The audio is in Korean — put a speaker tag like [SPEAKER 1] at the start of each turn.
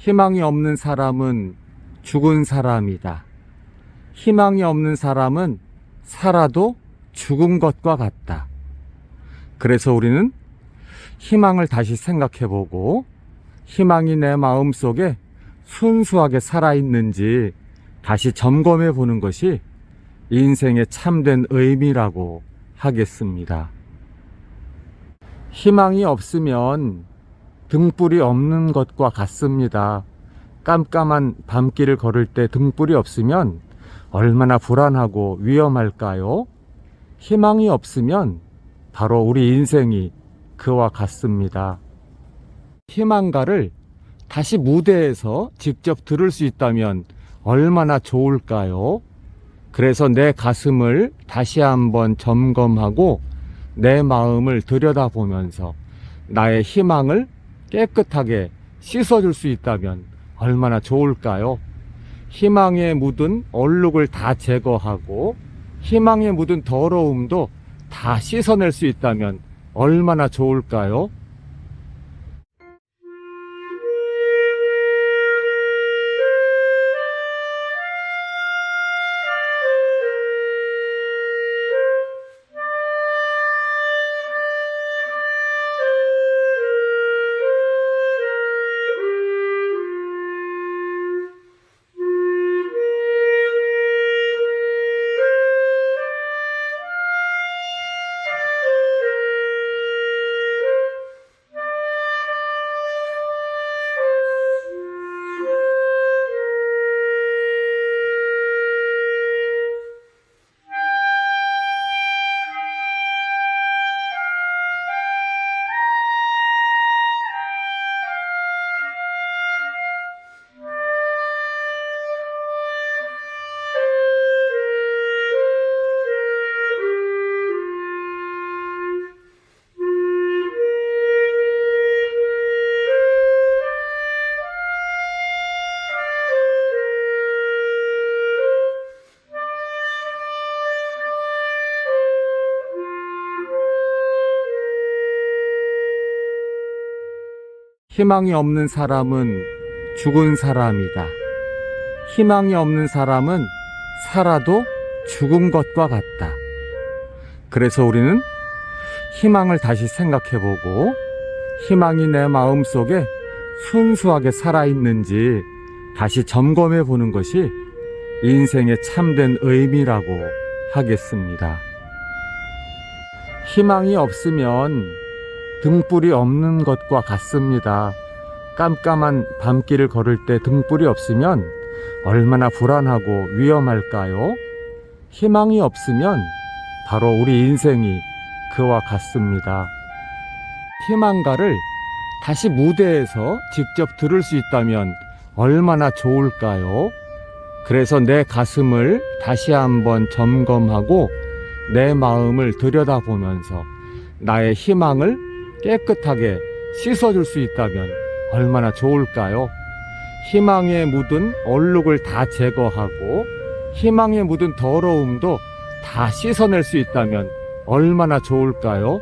[SPEAKER 1] 희망이 없는 사람은 죽은 사람이다. 희망이 없는 사람은 살아도 죽은 것과 같다. 그래서 우리는 희망을 다시 생각해 보고 희망이 내 마음 속에 순수하게 살아있는지 다시 점검해 보는 것이 인생의 참된 의미라고 하겠습니다. 희망이 없으면 등불이 없는 것과 같습니다. 깜깜한 밤길을 걸을 때 등불이 없으면 얼마나 불안하고 위험할까요? 희망이 없으면 바로 우리 인생이 그와 같습니다. 희망가를 다시 무대에서 직접 들을 수 있다면 얼마나 좋을까요? 그래서 내 가슴을 다시 한번 점검하고 내 마음을 들여다보면서 나의 희망을 깨끗하게 씻어줄 수 있다면 얼마나 좋을까요? 희망에 묻은 얼룩을 다 제거하고 희망에 묻은 더러움도 다 씻어낼 수 있다면 얼마나 좋을까요? 희망이 없는 사람은 죽은 사람이다. 희망이 없는 사람은 살아도 죽은 것과 같다. 그래서 우리는 희망을 다시 생각해 보고 희망이 내 마음 속에 순수하게 살아있는지 다시 점검해 보는 것이 인생의 참된 의미라고 하겠습니다. 희망이 없으면 등불이 없는 것과 같습니다. 깜깜한 밤길을 걸을 때 등불이 없으면 얼마나 불안하고 위험할까요? 희망이 없으면 바로 우리 인생이 그와 같습니다. 희망가를 다시 무대에서 직접 들을 수 있다면 얼마나 좋을까요? 그래서 내 가슴을 다시 한번 점검하고 내 마음을 들여다보면서 나의 희망을 깨끗하게 씻어줄 수 있다면 얼마나 좋을까요? 희망에 묻은 얼룩을 다 제거하고 희망에 묻은 더러움도 다 씻어낼 수 있다면 얼마나 좋을까요?